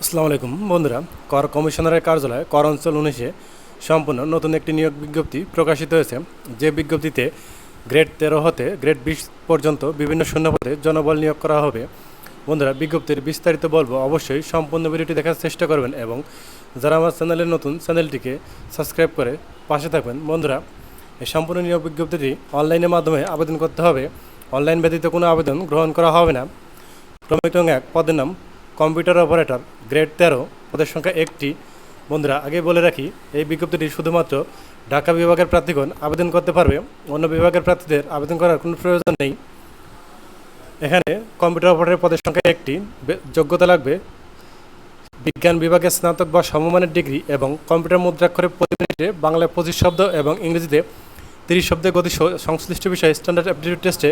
আসসালামু আলাইকুম। বন্ধুরা, কর কমিশনারের কার্যালয়ে কর অঞ্চল উনিশে সম্পূর্ণ নতুন একটি নিয়োগ বিজ্ঞপ্তি প্রকাশিত হয়েছে। যে বিজ্ঞপ্তিতে গ্রেড তেরো হতে গ্রেড বিশ পর্যন্ত বিভিন্ন শূন্যপদে জনবল নিয়োগ করা হবে। বন্ধুরা, বিজ্ঞপ্তির বিস্তারিত বলব, অবশ্যই সম্পূর্ণ ভিডিওটি দেখার চেষ্টা করবেন এবং যারা আমার চ্যানেলের নতুন, চ্যানেলটিকে সাবস্ক্রাইব করে পাশে থাকবেন। বন্ধুরা, এই সম্পূর্ণ নিয়োগ বিজ্ঞপ্তিটি অনলাইনের মাধ্যমে আবেদন করতে হবে। অনলাইন ব্যতীত কোনো আবেদন গ্রহণ করা হবে না। ক্রমিক এক পদের নাম কম্পিউটার অপারেটর গ্রেড তেরো, পদের সংখ্যা একটি। বন্ধুরা, আগে বলে রাখি, এই বিজ্ঞপ্তিটি শুধুমাত্র ঢাকা বিভাগের প্রার্থীগণ আবেদন করতে পারবে। অন্য বিভাগের প্রার্থীদের আবেদন করার কোনো প্রয়োজন নেই। এখানে কম্পিউটার অপারেটর পদের সংখ্যা একটি। যোগ্যতা লাগবে বিজ্ঞান বিভাগে স্নাতক বা সমমানের ডিগ্রি এবং কম্পিউটার মুদ্রাক্ষরে প্রতি মিনিটে বাংলায় পঁচিশ শব্দ এবং ইংরেজিতে তিরিশ শব্দের গতি সংশ্লিষ্ট বিষয়ে স্ট্যান্ডার্ড অ্যাপটিটিউড টেস্টে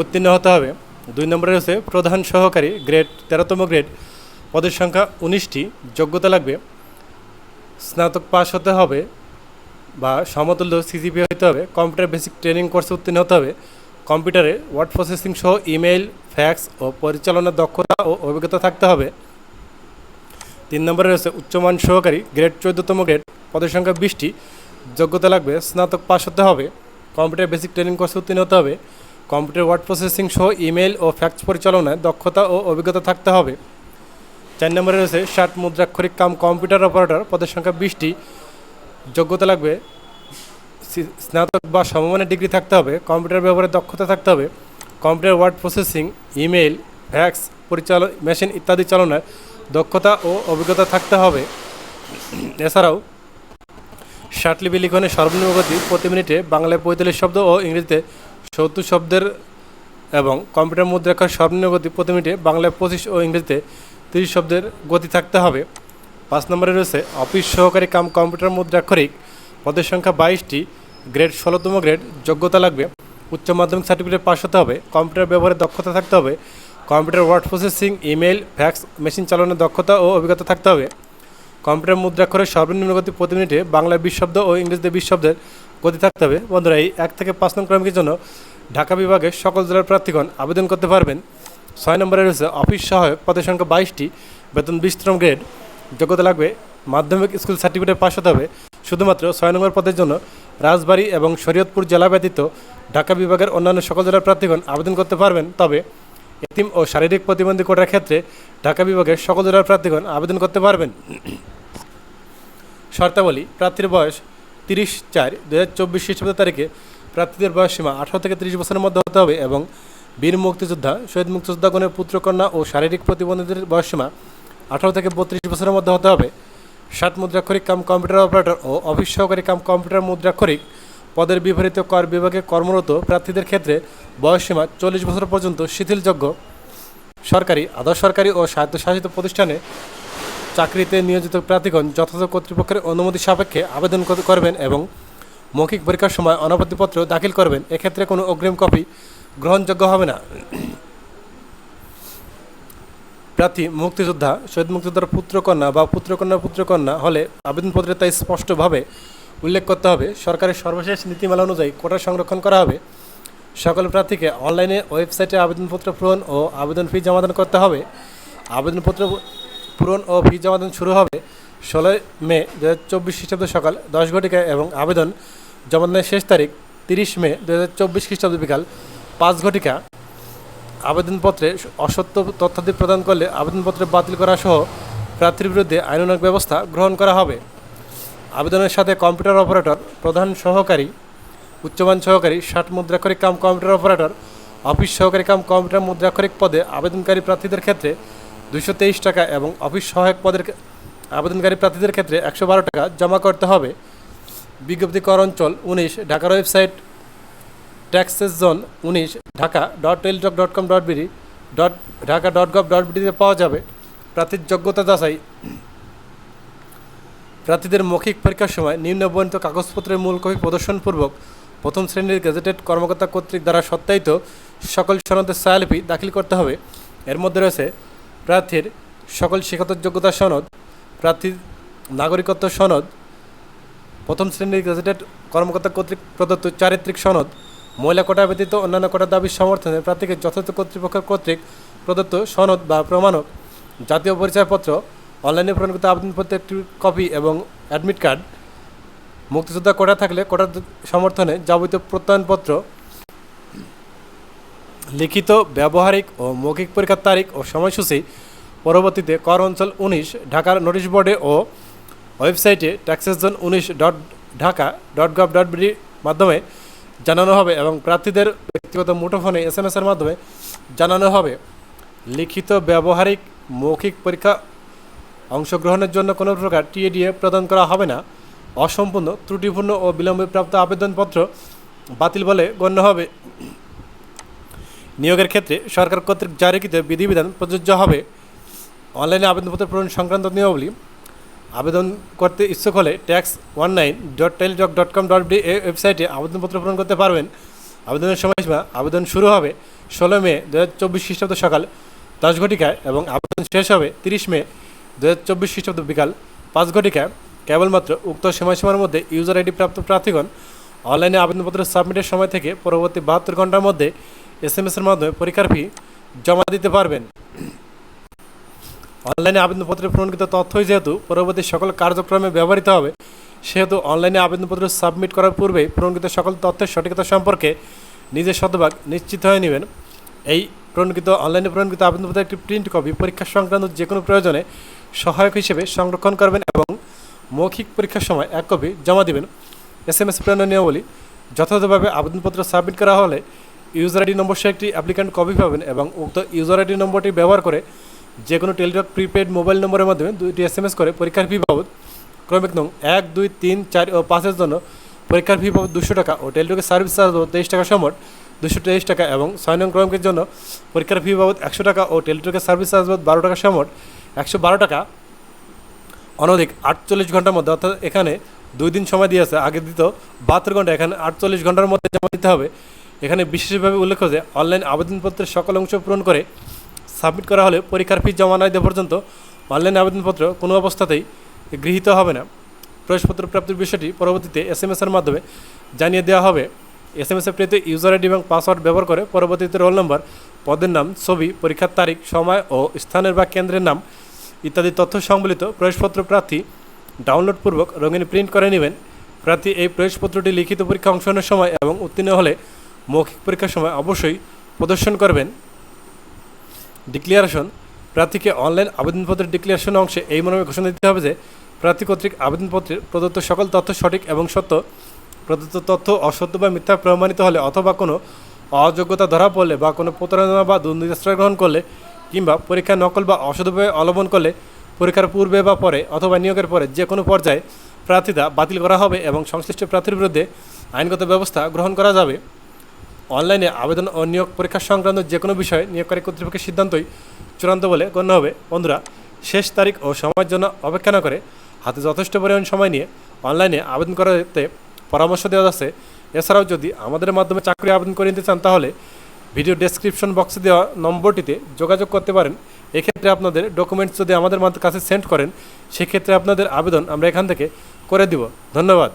উত্তীর্ণ হতে হবে। দুই নম্বরে রয়েছে প্রধান সহকারী গ্রেড, তেরোতম গ্রেড। পদের সংখ্যা উনিশটি। যোগ্যতা লাগবে। স্নাতক পাশ হতে হবে বা সমতুল্য সিজিপি হতে হবে। কম্পিউটার বেসিক ট্রেনিং কোর্সে উত্তীর্ণ হতে হবে। কম্পিউটারে ওয়ার্ড প্রসেসিং সহ ইমেইল, ফ্যাক্স ও পরিচালনার দক্ষতা ও অভিজ্ঞতা থাকতে হবে। তিন নম্বরে রয়েছে উচ্চমান সহকারী গ্রেড, চোদ্দতম গ্রেড। পদের সংখ্যা বিশটি। যোগ্যতা লাগবে। স্নাতক পাশ হতে হবে। কম্পিউটার বেসিক ট্রেনিং কোর্সে উত্তীর্ণ হতে হবে। কম্পিউটার ওয়ার্ড প্রসেসিং সহ ইমেইল ও ফ্যাক্স পরিচালনায় দক্ষতা ও অভিজ্ঞতা থাকতে হবে। চার নম্বরে রয়েছে ষাট মুদ্রাক্ষরিক কাম কম্পিউটার অপারেটর, পদের সংখ্যা বিশটি। যোগ্যতা লাগবে স্নাতক বা সমমানের ডিগ্রি থাকতে হবে, কম্পিউটার ব্যবহারে দক্ষতা থাকতে হবে। Computer word processing, email, fax পরিচালন মেশিন ইত্যাদি চালনায় দক্ষতা ও অভিজ্ঞতা থাকতে হবে। এছাড়াও ষাটলিপি লিখনের সর্বনিম্ন গতি প্রতি মিনিটে বাংলায় পঁয়তাল্লিশ শব্দ ও ইংরেজিতে সত্তর শব্দের এবং কম্পিউটার মুদ্রাক্ষর সর্বনিম্ন গতি প্রতি মিনিটে বাংলায় পঁচিশ ও ইংরেজিতে তিরিশ শব্দের গতি থাকতে হবে। পাঁচ নম্বরে রয়েছে, অফিস সহকারী কাম কম্পিউটার মুদ্রাক্ষরিক পদের সংখ্যা বাইশটি, গ্রেড ষোলোতম গ্রেড, যোগ্যতা লাগবে। উচ্চ মাধ্যমিক সার্টিফিকেট পাস হতে হবে, কম্পিউটার ব্যবহারে দক্ষতা থাকতে হবে, computer word processing email fax, machine চালানোর দক্ষতা ও অভিজ্ঞতা থাকতে হবে। কম্পিউটার মুদ্রাক্ষরের সর্বনিম্ন গতি প্রতি মিনিটে বাংলায় বিশ শব্দ ও ইংরেজিতে বিশ শব্দের গতি থাকতে হবে। বন্ধুরা, এই এক থেকে পাঁচ নং ক্রমিকের জন্য ঢাকা বিভাগের সকল জেলার প্রার্থীগণ আবেদন করতে পারবেন। ছয় নম্বরে রয়েছে অফিস সহায়ক পদের সংখ্যা বাইশটি, বেতন বিশতম গ্রেড। যোগ্যতা লাগবে মাধ্যমিক স্কুল সার্টিফিকেট পাস হতে হবে। শুধুমাত্র ছয় নম্বর পদের জন্য রাজবাড়ী এবং শরীয়তপুর জেলা ব্যতীত ঢাকা বিভাগের অন্যান্য সকল জেলার প্রার্থীগণ আবেদন করতে পারবেন। তবে এতিম ও শারীরিক প্রতিবন্ধী কোটার ক্ষেত্রে ঢাকা বিভাগের সকল জেলার প্রার্থীগণ আবেদন করতে পারবেন। শর্তাবলী, প্রার্থীর বয়স তিরিশ চার দু হাজার চব্বিশ খ্রিস্টাব্দ তারিখে প্রার্থীদের বয়স সীমা আঠারো থেকে তিরিশ বছরের মধ্যে হতে হবে এবং বীর মুক্তিযোদ্ধা, শহীদ মুক্তিযোদ্ধাগণের পুত্রকন্যা ও শারীরিক প্রতিবন্ধীদের বয়স সীমা আঠারো থেকে বত্রিশ বছরের মধ্যে হতে হবে। ষাট মুদ্রাক্ষরিক কাম কম্পিউটার অপারেটর ও অফিস সহকারী কাম কম্পিউটার মুদ্রাক্ষরিক পদের বিপরীত কর বিভাগে কর্মরত প্রার্থীদের ক্ষেত্রে বয়সসীমা চল্লিশ বছর পর্যন্ত শিথিলযোগ্য। সরকারি আধা সরকারি ও স্বায়ত্তশাসিত প্রতিষ্ঠানে চাকরিতে নিয়োজিত প্রার্থীগণ যথাযথ কর্তৃপক্ষের অনুমতি সাপেক্ষে আবেদন করবেন এবং মৌখিক পরীক্ষার সময় অনাপত্তিপত্র দাখিল করবেন, এক্ষেত্রে কোনো অগ্রিম কপি গ্রহণযোগ্য হবে না। প্রার্থী, মুক্তিযোদ্ধা, শহীদ মুক্তিযোদ্ধার পুত্রকন্যা বা পুত্রকন্যার পুত্রকন্যা হলে আবেদনপত্রে তাই স্পষ্টভাবে উল্লেখ করতে হবে। সরকারের সর্বশেষ নীতিমালা অনুযায়ী কোটা সংরক্ষণ করা হবে। সকল প্রার্থীকে অনলাইনে ওয়েবসাইটে আবেদনপত্র পূরণ ও আবেদন ফি জমাদান করতে হবে। আবেদনপত্র পূরণ ও ফি জমাদান শুরু হবে ষোলোই মে দু হাজার চব্বিশ খ্রিস্টাব্দ সকাল দশ ঘটিকায় এবং আবেদন জমাদানের শেষ তারিখ তিরিশ মে দু হাজার চব্বিশ খ্রিস্টাব্দ বিকাল পাঁচ ঘটিকা। আবেদনপত্রে অসত্য তথ্যাদি প্রদান করলে আবেদনপত্র বাতিল করা সহ প্রার্থীর বিরুদ্ধে আইনানুগ ব্যবস্থা গ্রহণ করা হবে। আবেদনের সাথে কম্পিউটার অপারেটর, প্রধান সহকারী, উচ্চমান সহকারী, ষাট মুদ্রাক্ষরিক কাম কম্পিউটার অপারেটর, অফিস সহকারী কাম কম্পিউটার মুদ্রাক্ষরিক পদে আবেদনকারী প্রার্থীদের ক্ষেত্রে দুশো তেইশ টাকা এবং অফিস সহায়ক পদের আবেদনকারী প্রার্থীদের ক্ষেত্রে একশো বারো টাকা জমা করতে হবে। বিজ্ঞপ্তি কর অঞ্চল উনিশ, ঢাকার ওয়েবসাইট ট্যাক্সেস জোন উনিশ, Dhaka dot Teletalk dot com dot BD dot Dhaka dot gov dot বিডিতে পাওয়া যাবে। প্রার্থীর যোগ্যতা যাচাই। প্রার্থীদের মৌখিক পরীক্ষার সময় নিম্নবর্ণিত কাগজপত্রের মূল কপি প্রদর্শনপূর্বক প্রথম শ্রেণির গেজেটেড কর্মকর্তা কর্তৃক দ্বারা সত্যায়িত সকল সনদের ছায়ালিপি দাখিল করতে হবে। এর মধ্যে রয়েছে প্রার্থীর সকল শিক্ষাগত যোগ্যতা সনদ, প্রার্থীর নাগরিকত্ব সনদ প্রথম শ্রেণির গেজেটেড কর্মকর্তা কর্তৃক প্রদত্ত চারিত্রিক সনদ, মহিলা কোটা ব্যতীত অন্যান্য কোটা দাবির সমর্থনে প্রার্থীকে যথাযথ কর্তৃপক্ষ কর্তৃক প্রদত্ত সনদ বা প্রমাণক, জাতীয় পরিচয়পত্র, অনলাইনে প্রণীত আবেদনপত্রের একটি কপি এবং অ্যাডমিট কার্ড, মুক্তিযোদ্ধা কোটা থাকলে কোটার সমর্থনে যাবতীয় প্রত্যয়নপত্র, লিখিত, ব্যবহারিক ও মৌখিক পরীক্ষার তারিখ ও সময়সূচি, পরবর্তীতে কর অঞ্চল উনিশ, ঢাকার নোটিশ বোর্ডে ও ওয়েবসাইটে ট্যাক্সেস জোন উনিশ dot Dhaka dot gov dot বিডির মাধ্যমে জানানো হবে এবং প্রার্থীদের ব্যক্তিগত মুঠোফোনে এস এম এসের মাধ্যমে জানানো হবে। লিখিত, ব্যবহারিক, মৌখিক পরীক্ষা অংশগ্রহণের জন্য কোনো প্রকার টিএডিএ প্রদান করা হবে না। অসম্পূর্ণ, ত্রুটিপূর্ণ ও বিলম্বে প্রাপ্ত আবেদনপত্র বাতিল বলে গণ্য হবে। নিয়োগের ক্ষেত্রে সরকার কর্তৃক জারিকৃত বিধিবিধান প্রযোজ্য হবে। অনলাইনে আবেদনপত্র পূরণ সংক্রান্ত নিয়মাবলী আবেদন করতে ইচ্ছুক হলে tax one nine dot Teletalk dot com dot D ওয়েবসাইটে আবেদনপত্র পূরণ করতে পারবেন। আবেদনের সময়সীমা আবেদন শুরু হবে ষোলো মে দু হাজার চব্বিশ খ্রিস্টাব্দ সকাল দশ ঘটিকায় এবং আবেদন শেষ হবে তিরিশ মে দু হাজার চব্বিশ খ্রিস্টাব্দ বিকাল পাঁচ ঘটিকায়। কেবলমাত্র উক্ত সময়সীমার মধ্যে ইউজার আইডি প্রাপ্ত প্রার্থীগণ অনলাইনে আবেদনপত্র সাবমিটের সময় থেকে পরবর্তী বাহাত্তর ঘণ্টার মধ্যে এস এম এসের মাধ্যমে পরীক্ষার ফি জমা দিতে পারবেন। অনলাইনে আবেদনপত্রে প্রমাণিত তথ্যই যেহেতু পরবর্তী সকল কার্যক্রমে ব্যবহৃত হবে, সেহেতু অনলাইনে আবেদনপত্র সাবমিট করার পূর্বেই প্রমাণিত সকল তথ্যের সঠিকতা সম্পর্কে নিজের শতভাগ নিশ্চিত হয়ে নেবেন। এই প্রণকৃত অনলাইনে প্রণকৃত আবেদনপত্রের একটি প্রিন্ট কপি পরীক্ষা সংক্রান্ত যে কোনো প্রয়োজনে সহায়ক হিসেবে সংরক্ষণ করবেন এবং মৌখিক পরীক্ষার সময় এক কপি জমা দিবেন। এস এম এস প্রেরণের নিয়মাবলী, যথাযথভাবে আবেদনপত্র সাবমিট করা হলে ইউজার আইডি নম্বর সহ একটি অ্যাপ্লিক্যান্ট কপি পাবেন এবং উক্ত ইউজার আইডি নম্বরটি ব্যবহার করে যে কোনো টেলিটক প্রিপেড মোবাইল নম্বরের মাধ্যমে দুইটি এস এম এস করে পরীক্ষার ফি বাবদ, ক্রমিক নং এক, দুই, তিন, চার ও পাঁচের জন্য পরীক্ষার ফি বাবদ দুশো টাকা ও টেলিটকের সার্ভিস চার্জ তেইশ টাকা সমট দুশো তেইশ টাকা এবং ছয় নং ক্রমিকের জন্য পরীক্ষার ফি বাবদ একশো টাকা ও টেলিটকের সার্ভিস চার্জ বাবদ বারো টাকা সমট একশো বারো টাকা। অনধিক আটচল্লিশ ঘণ্টার মধ্যে, অর্থাৎ এখানে দুই দিন সময় দিয়েছে, আগে দিত বাহাত্তর ঘণ্টা, এখানে আটচল্লিশ ঘণ্টার মধ্যে জমা দিতে হবে। এখানে বিশেষভাবে উল্লেখ যে, অনলাইন আবেদনপত্রের সকল অংশ পূরণ করে সাবমিট করা হলে পরীক্ষার ফি জমা না দেওয়া পর্যন্ত অনলাইন আবেদনপত্র কোনো অবস্থাতেই গৃহীত হবে না। প্রবেশপত্র প্রাপ্তির বিষয়টি পরবর্তীতে এস এম এসের মাধ্যমে জানিয়ে দেওয়া হবে। এস এম এসে প্রেরিত ইউজার আইডি এবং পাসওয়ার্ড ব্যবহার করে পরবর্তীতে রোল নম্বর পদের নাম, ছবি, পরীক্ষার তারিখ, সময় ও স্থানের বা কেন্দ্রের নাম ইত্যাদি তথ্য সম্বলিত প্রবেশপত্র প্রার্থী ডাউনলোডপূর্বক রঙিন প্রিন্ট করে নেবেন। প্রার্থী এই প্রবেশপত্রটি লিখিত পরীক্ষা অংশগ্রহণের সময় এবং উত্তীর্ণ হলে মৌখিক পরীক্ষার সময় অবশ্যই প্রদর্শন করবেন। ডিক্লিয়ারেশন প্রার্থীকে অনলাইন আবেদনপত্রের ডিক্লিয়ারেশন অংশে এই মর্মে ঘোষণা দিতে হবে যে, প্রার্থী কর্তৃক আবেদনপত্রের প্রদত্ত সকল তথ্য সঠিক এবং সত্য, প্রদত্ত তথ্য অসত্য বা মিথ্যা প্রমাণিত হলে অথবা কোনো অযোগ্যতা ধরা পড়লে বা কোনো প্রতারণা বা দুর্নীতি গ্রহণ করলে কিংবা পরীক্ষা নকল বা অসদুপায় অবলম্বন করলে পরীক্ষার পূর্বে বা পরে অথবা নিয়োগের পরে যে কোনো পর্যায়ে প্রার্থিতা বাতিল করা হবে এবং সংশ্লিষ্ট প্রার্থীর বিরুদ্ধে আইনগত ব্যবস্থা গ্রহণ করা যাবে। অনলাইনে আবেদন ও নিয়োগ পরীক্ষা সংক্রান্ত যে কোনো বিষয়ে নিয়োগকারী কর্তৃপক্ষের সিদ্ধান্তই চূড়ান্ত বলে গণ্য হবে। বন্ধুরা, শেষ তারিখ ও সময়ের জন্য অপেক্ষা না করে হাতে যথেষ্ট পরিমাণ সময় নিয়ে অনলাইনে আবেদন করাতে পরামর্শ দেওয়া যাচ্ছে এছাড়াও যদি আমাদের মাধ্যমে চাকরি আবেদন করে নিতে চান, তাহলে ভিডিও ডেসক্রিপশন বক্সে দেওয়া নম্বরটিতে যোগাযোগ করতে পারেন। এক্ষেত্রে আপনাদের ডকুমেন্টস যদি আমাদের কাছে সেন্ড করেন, সেক্ষেত্রে আপনাদের আবেদন আমরা এখান থেকে করে দিব। ধন্যবাদ।